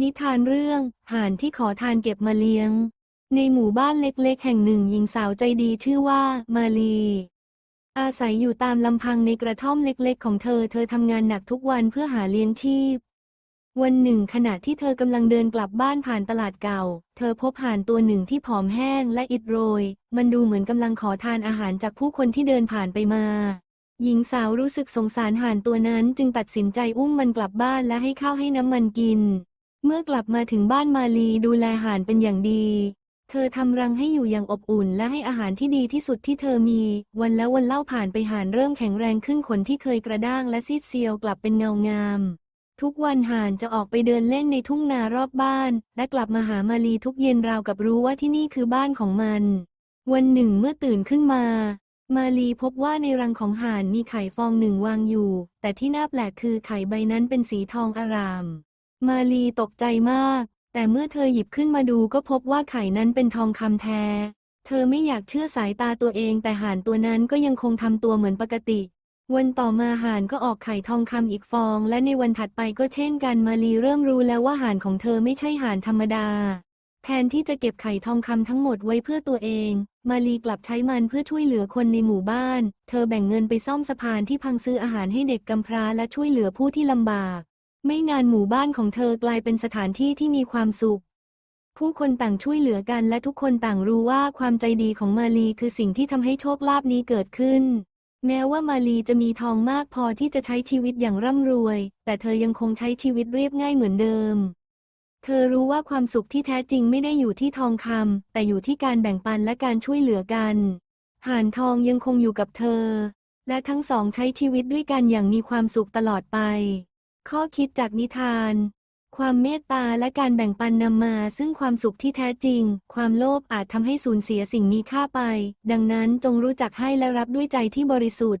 นิทานเรื่อง ห่านที่ขอทานเก็บมาเลี้ยง ในหมู่บ้านเล็กๆ แห่งหนึ่งหญิงสาวใจดีชื่อว่า มาลี อาศัยอยู่ตามลำพังในกระท่อมเล็กๆ ของเธอ เธอทำงานหนักทุกวันเพื่อหาเลี้ยงชีพ วันหนึ่งขณะที่เธอกำลังเดินกลับบ้านผ่านตลาดเก่า เธอพบห่านตัวหนึ่งที่ผอมแห้งและอิดโรย มันดูเหมือนกำลังขอทานอาหารจากผู้คนที่เดินผ่านไปมาหญิงสาวรู้สึกสงสารห่านตัวนั้นจึงตัดสินใจอุ้มมันกลับบ้านและให้ข้าวให้น้ำมันกิน เมื่อกลับมาถึงบ้านมาลีดูแลห่านเป็นอย่างดี เธอทำรังให้อยู่อย่างอบอุ่นและให้อาหารที่ดีที่สุดที่เธอมี วันแล้ววันเล่าผ่านไปห่านเริ่มแข็งแรงขึ้นขนที่เคยกระด้างและซีดเซียวกลับเป็นเงางาม ทุกวันห่านจะออกไปเดินเล่นในทุ่งนารอบบ้าน และกลับมาหามาลีทุกเย็นราวกับรู้ว่าที่นี่คือบ้านของมัน วันหนึ่งเมื่อตื่นขึ้นมามาลีพบว่าในรังของห่านมีไข่ฟองหนึ่งวางอยู่ แต่ที่น่าแปลกคือไข่ใบนั้นเป็นสีทองอาราม มาลีตกใจมาก แต่เมื่อเธอหยิบขึ้นมาดูก็พบว่าไข่นั้นเป็นทองคำแท้ เธอไม่อยากเชื่อสายตาตัวเองแต่ห่านตัวนั้นก็ยังคงทำตัวเหมือนปกติ วันต่อมาห่านก็ออกไข่ทองคำอีกฟอง และในวันถัดไปก็เช่นกันมาลีเริ่มรู้แล้วว่าห่านของเธอไม่ใช่ห่านธรรมดา แทนที่จะเก็บไข่ทองคำทั้งหมดไว้เพื่อตัวเอง มาลีกลับใช้มันเพื่อช่วยเหลือคนในหมู่บ้าน เธอแบ่งเงินไปซ่อมสะพานที่พังซื้ออาหารให้เด็กกำพร้าและช่วยเหลือผู้ที่ลำบาก ไม่นานหมู่บ้านของเธอกลายเป็นสถานที่ที่มีความสุข ผู้คนต่างช่วยเหลือกันและทุกคนต่างรู้ว่าความใจดีของมาลีคือสิ่งที่ทำให้โชคลาภนี้เกิดขึ้น แม้ว่ามาลีจะมีทองมากพอที่จะใช้ชีวิตอย่างร่ำรวย แต่เธอยังคงใช้ชีวิตเรียบง่ายเหมือนเดิม เธอรู้ว่าความสุขที่แท้จริงไม่ได้อยู่ที่ทองคำแต่อยู่ที่การแบ่งปันและการช่วยเหลือกัน ห่านทองยังคงอยู่กับเธอ และทั้งสองใช้ชีวิตด้วยกันอย่างมีความสุขตลอดไป ข้อคิดจากนิทาน ความเมตตาและการแบ่งปันนำมา ซึ่งความสุขที่แท้จริง ความโลภอาจทำให้สูญเสียสิ่งมีค่าไป ดังนั้นจงรู้จักให้และรับด้วยใจที่บริสุทธิ์